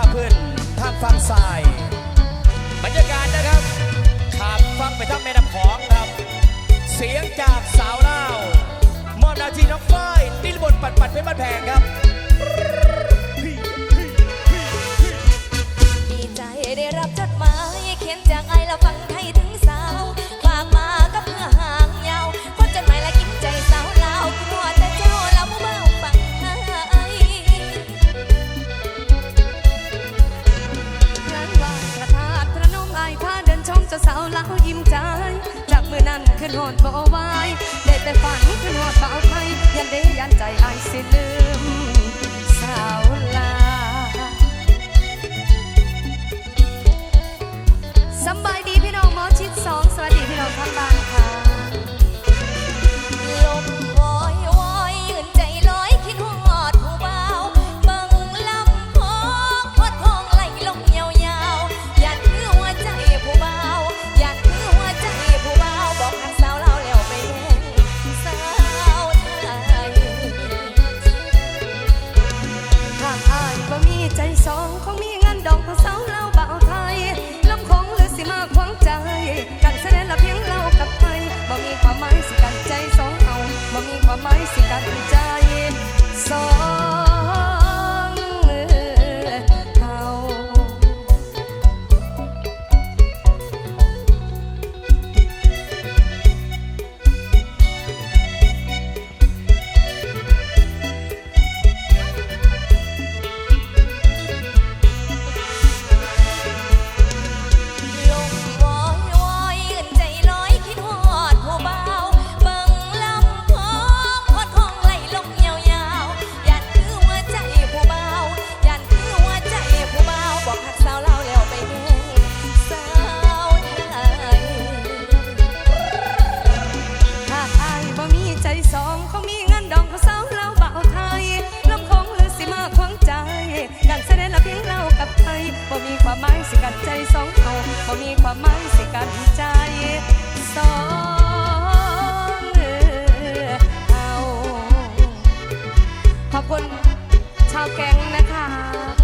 าพื้นทางฝั่งซ้าย บรรยากาศนะครับขับฟังไปทางแม่น้ำของครับ เสียงจากสาวเล่ามอบนาทีน้องฝ้ายติ้นบนปัดปัดเป็นบ้านแพงครับดีใจได้รับจดหมายเขียนจากไอ สาวเล่ายิ้มใจจับมือนั้นขึ้นหอดบ่อวายได้แต่ฝันขึ้นหอดบาวไทยันได้ยันใจอายสิลือ ความหมายสิการใจสอง สิกัดใจสองคนาเขามีความหมายสิกัดใจสองเอาขอบคุณชาวแกงนะคะ